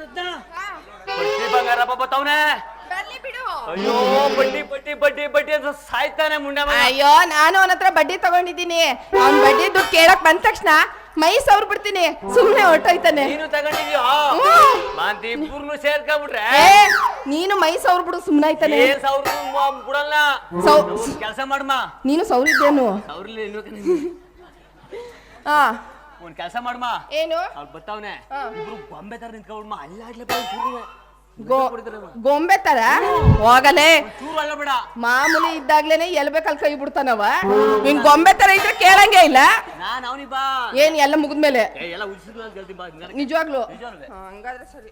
ಹಾ, ಬಡ್ಡಿ ಬಂಗಾರಪ್ಪ ಬತ್ತವನೆ. ಬರ್ಲಿ ಬಿಡು. ಅಯ್ಯೋ ಬಡ್ಡಿ ಬಡ್ಡಿ ಬಡ್ಡಿ ಬಡ್ಡಿ ಅಂತ ಸಾಯ್ತಾನೆ ಮುಂಡೆ ಮಗ. ಅಯ್ಯೋ ನಾನು ಅವನ ಹತ್ರ ಬಡ್ಡಿ ತಗೊಂಡಿದ್ದೀನಿ. ಅವ್ನ್ ಬಡ್ಡಿ ದುಡ್ಡು ಕೇಳಕ್ ಬಂದ ತಕ್ಷಣ ಮೈ ಸವ್ರ್ ಬಿಡ್ತೀನಿ. ಸುಮ್ನೆ ಹೊರ್ಟೋಯ್ತಾನೆ. ನೀನು ತಗೊಂಡಿದ್ಯೋ? ಹ್ಮ್. ಮಾಂತಿ ಇಬ್ಬರು ಸೇರ್ಕೊಂಡ್ಬಿಟ್ರೆ? ಏ ನೀನು ಮೈ ಸವ್ರ್ ಬಿಡು ಸುಮ್ನೆ ಆಯ್ತಾನೆ. ಏನ್ ಸಾವಿರ ಬಿಡಲ್ಲ. ಸೌ- ಕೆಲಸ ಮಾಡಮ್ಮ ನೀನು ಸೌರಿದ್ದೇನು? ಸಾವಿರಲಿ ಹಾ ಒಂದ್ ಕೆಲಸ ಮಾಡಮ್ಮ ಏನು? ಅವ್ರು ಬತ್ತವನೆ. ಹಾ. ಇಬ್ರು ಗೊಂಬೆ ತರ ನಿಂತ್ಕೊಂಡ್ಮ ಅಲ್ಲಾಡ್ಲಪ್ಪ ಚೂರು. ಗೋ ಗೊಂಬೆ ತರ? ಹೋಗಲೇ. ಚೂರು ಅಲ್ಲ ಬೇಡ. ಮಾಮೂಲಿ ಇದ್ದಾಗ್ಲೇನೆ ಎಲ್ಬೇಕಲ್ ಕೈ ಬಿಡ್ತಾನವ. ನಿನ್ ಗೊಂಬೆ ತರ ಇದ್ರೆ ಕೇಳಂಗೆ ಇಲ್ಲ. ನಾನ್ ಅವನಿ ಬಾ. ಏನ್ ಎಲ್ಲ ಮುಗಿದ್ಮೇಲೆ? ಏ ಎಲ್ಲ ಅಂತ ಹೇಳ್ತೀನಿ ಬಾ ನಿನಗೆ. ನಿಜವಾಗ್ಲು? ನಿಜವಾಗ್ಲೂ. ಹಾ, ಹಂಗಾದ್ರೆ ಸರಿ.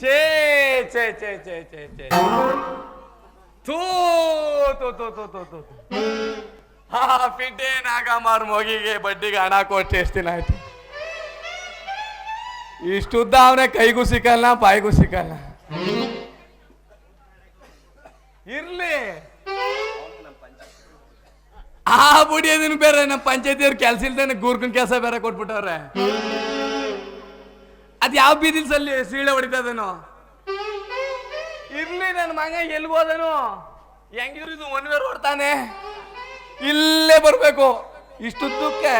ಛೇ ಛೇ ಛೇ ಛೇ ಛೇ ಛೇ. ಥೂ ಥೂ ಥೂ ಥೂ ತೂ ಥೂ. ಹಾ, ಪಿಂಟೆ, ನಾಗ, ಮಾರ್, ಮಗಿಗೆ ಬಡ್ಡಿಗೆ ಹಣ ಕೊಟ್ಟು ಎಷ್ಟು ದಿನ ಆಯ್ತು? ಇಷ್ಟುದ್ದ ಅವನೇ ಕೈಗೂ ಸಿಕ್ಕಲ್ಲ ಬಾಯಿಗೂ ಸಿಕ್ಕಲ್ಲ ಇರ್ಲಿ. ಆ ಬುಡಿ ಅದನ್ನ ಬೇರೆ? ನಮ್ಮ ಪಂಚಾಯತಿಯವ್ರು ಕೆಲ್ಸ ಇಲ್ದೇನೆ ಗೂರ್ಕನ್ ಕೆಲಸ ಬೇರೆ ಕೊಟ್ಬಿಟ್ಟವ್ರೆ. ಅದ್ ಯಾವ ಬೀದಿಲ್ ಸಲ್ಲಿ ಸೀಳೆ ಹೊಡಿತದನು? ಇರ್ಲಿ ನನ್ನ ಮಗ ಎಲ್ಲಿ ಹೋದನು? ಹೆಂಗಿದ್ರು ಇದು ಒನ್ ವೇರ್ ಹೊಡ್ತಾನೆ ಇಲ್ಲೇ ಬರ್ಬೇಕು. ಇಷ್ಟುದ್ದಕ್ಕೆ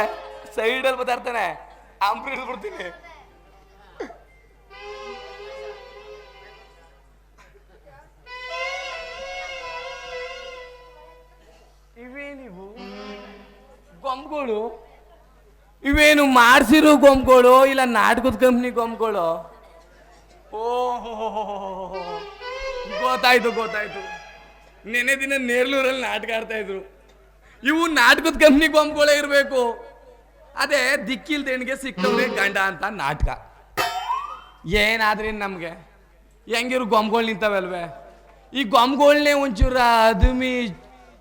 ಸೈಡಲ್ಲಿ ಬತ್ತಾರ್ತಾನೆ ಅಂಬ್ರಿ ಇವೇ ನೀವು. ಗೊಂಬುಗಳು ಇವೇನು ಮಾಡ್ಸಿರೋ ಗೊಂಬುಗಳು ಇಲ್ಲ ನಾಟಕದ ಕಂಪ್ನಿ ಗೊಂಬುಗಳು? ಓಹೋ ಗೊತ್ತಾಯ್ತು ಗೊತ್ತಾಯ್ತು. ನೆನೆ ದಿನ ನೇರ್ಲೂರಲ್ಲಿ ನಾಟಕ ಆಡ್ತಾ ಇದ್ರು. ಇವು ನಾಟಕದ ಕಂಪ್ನಿ ಗೊಂಬುಗಳೇ ಇರಬೇಕು. ಅದೇ ದಿಕ್ಕಿಲ್ದೇಣಿಗೆ ಸಿಕ್ಕವನೇ ಗಂಡ ಅಂತ ನಾಟಕ. ಏನಾದ್ರಿ ನಮಗೆ? ಹೆಂಗಿರು ಗೊಂಬುಗಳು ನಿಂತವಲ್ವೇ? ಈ ಗೊಂಬುಗಳನ್ನೇ ಒಂಚೂರ ಅದುಮಿ,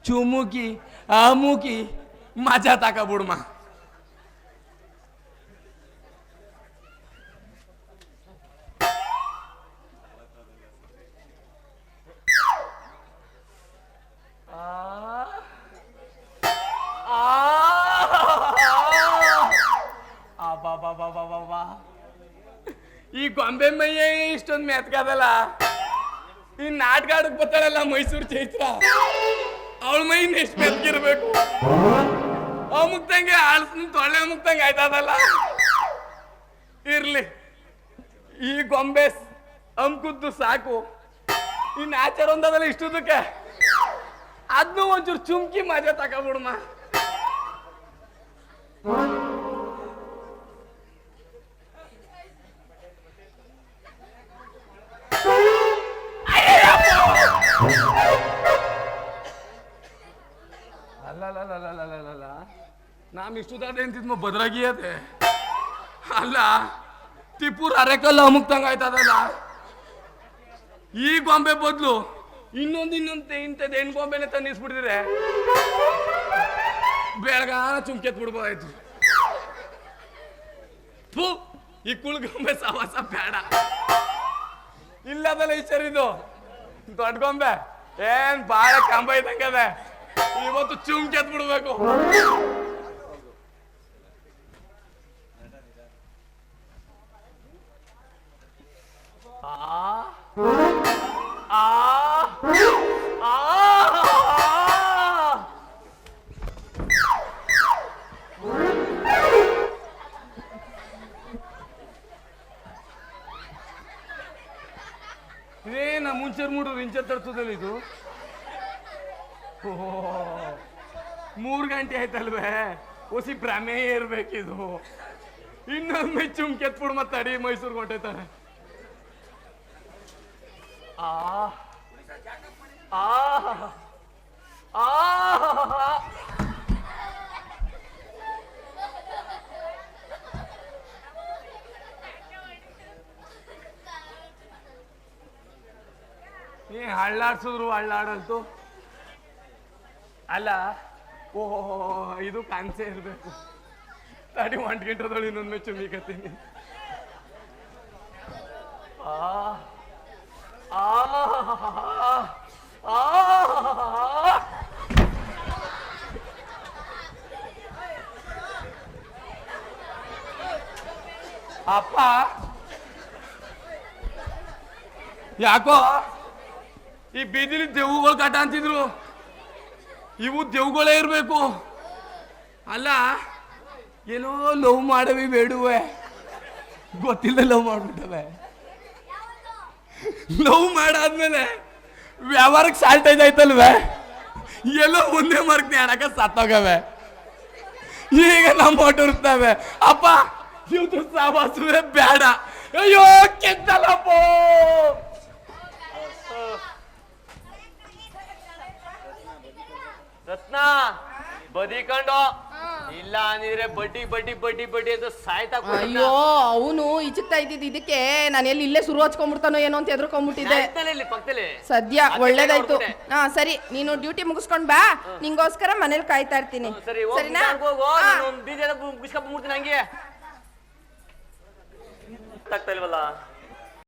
ಚುಮುಕಿ, ಅಮುಕಿ ಮಜಾ ತಕಬಿಡ್ಮ. ಗೊಂಬೆ ಮೈಯೇ ಇಷ್ಟೊಂದು ಮೆತ್ಕಾದಲ್ಲ ಈ ನಾಟಕ ಆಡಕ್ ಬರ್ತಾಳಲ್ಲ ಮೈಸೂರು ಚೈತ್ರ. ಅವಳ ಮೈ ಎಷ್ಟು ಮೆತ್ಕಿರ್ಬೇಕು ಅವ್ ಮುಕ್ತಂಗೆ ಆಳ್ಸಿನ ತೊಳ್ಳೆ ಮುಕ್ತಂಗೆ ಆಯ್ತದಲ್ಲ? ಇರ್ಲಿ. ಈ ಗೊಂಬೆ ಅಂಕುದ್ದು ಸಾಕು. ಇನ್ನು ಆಚಾರ ಒಂದದಲ್ಲ ಇಷ್ಟುದಕ್ಕೆ. ಅದನ್ನೂ ಒಂಚೂರು ಚುಮ್ಕಿ ಮಜಾ ತಗೊಬಿಡ್ಮ ನಾಮ್ ಇಷ್ಟುದಾದೆ ಅಂತಿದ್ಮ ಬದ್ರಾಗಿಯದೆ ಅಲ್ಲ, ಟಿಪ್ಪು ಅರೆಕಲ್ಲ ಅಮುಕ್ತಂಗ ಆಯ್ತದಲ್ಲ? ಈ ಗೊಂಬೆ ಬದಲು ಇನ್ನೊಂದು ಇನ್ನೊಂದು ಇಂಥದ್ದು ಹೆಣ್ಣು ಗೊಂಬೆನೆ ತಂದಿಸ್ಬಿಟ್ಟಿದ್ರೆ ಬೆಳಗಾನ ಚುಮ್ಕೆತ್ ಬಿಡ್ಬೋದಾಯ್ತು ಥೂ, ಈ ಕುಳ್ಗೊಂಬೆ ಸವಾಸ ಬೇಡ. ಇಲ್ಲದಲ್ಲ ಈಚರಿದು ದೊಡ್ಡ ಗೊಂಬೆ. ಏನ್ ಬಾಳ ಕಂಬ ಇದ್ದಂಗದೆ ಇವತ್ತು ಚುಮ್ಕೆತ್ ಬಿಡ್ಬೇಕು ಇದೇನ ಮುಂಚೆ ಮೂಡು ಇಂಚೆ ತಡ್ತದಲ್ಲ ಇದು ಮೂರು ಗಂಟೆ ಆಯ್ತಲ್ವೇ? ಒಸಿ ಭ್ರಮೆ ಇರ್ಬೇಕಿದು. ಇನ್ನೊಮ್ಮೆ ಕೆತ್ಬಿಡ್ ಮತ್ತೆ ಅಡಿ ಮೈಸೂರು ಹೊಂಟೈತಾರೆ ಆ. ಆ. ಆ. ಏ ಹಳ್ಳಾಡ್ಸಿದ್ರು ಹಳ್ಳಾಡಂತು ಅಲ್ಲ ಓಹೋ ಇದು ಕಾಣಿಸೇ ಇರಬೇಕು ತಡಿ ಇನ್ನೊಂದು ಮೆಚ್ಚು ಚುಮಿಕತ್ತೀನಿ ಆ ಆ ಆ ಅಪ್ಪ ಯಾಕೋ ಈ ಬೀದಿಲಿ ದೆವ್ವಗಳು ಕಾಟ ಅಂತಿದ್ರು. ಇವು ದೆವ್ಗಳೇ ಇರಬೇಕು. ಅಲ್ಲ, ಏನೋ ಲವ್ ಮಾಡವಿ ಬೇಡುವೆ. ಗೊತ್ತಿಲ್ಲ ಲವ್ ಮಾಡ್ಬಿಟ್ಟವೆ. ಲವ್ ಮಾಡಾದ್ಮೇಲೆ ವ್ಯವಹಾರಕ್ಕೆ ಸಾಲ್ಟೇಜ್ ಆಯ್ತಲ್ವೇ ಎಲ್ಲೋ ಒಂದೇ ಮಾರ್ಕ್ ಆಡಕ ಸತ್ತೋಗವೆ ಈಗ ನಮ್ಮ ಹೊಟ್ಟಿರ್ತವೆ ಅಪ್ಪ ಇವತ್ತು ಸಾವಾಸುವೆ ಬೇಡ. ಅಯ್ಯೋ ಕೆತ್ತಲ್ಲಪ್ಪ ರತ್ನ ಬದಿಕೊಂಡು ಇಲ್ಲ ಅಂದಿದ್ರೆ ಬಡ್ಡಿ ಬಡ್ಡಿ ಬಡ್ಡಿ ಬಡ್ಡಿ ಅಂತ ಸಾಯ್ತಾ ಅಯ್ಯೋ ಅವನು ಈಚಕ್ತಾ ಇದ್ದಿದ್ದು ಇದಕ್ಕೆ ನಾನು ಎಲ್ಲಿ ಇಲ್ಲೇ ಶುರು ಹಚ್ಕೊಂಡ್ಬಿಡ್ತಾನೋ ಏನೋ ಅಂತ ಎದ್ರುಕೊಂಡ್ಬಿಟ್ಟಿದ್ದೆ. ಕೂತ್ಕೊಳ್ಳಿ ಇಲ್ಲಿ ಪಕ್ಕದಲ್ಲಿ ಸದ್ಯ ಒಳ್ಳೇದಾಯ್ತು. ಹಾ ಸರಿ ನೀನು ಡ್ಯೂಟಿ ಮುಗಿಸ್ಕೊಂಡ್ ಬಾ. ನಿಂಗೋಸ್ಕರ ಮನೇಲಿ ಕಾಯ್ತಾ ಇರ್ತೀನಿ. ಸರಿ ಹೋಗಿ ಸರಿನಾ? ಹೋಗು. ಹಾ. ನಾನು ಒಂದು ಬೀಜ ಹಂಗೆ. ಗೊತ್ತಾಗ್ತಾ ಇಲ್ವಲ್ಲ?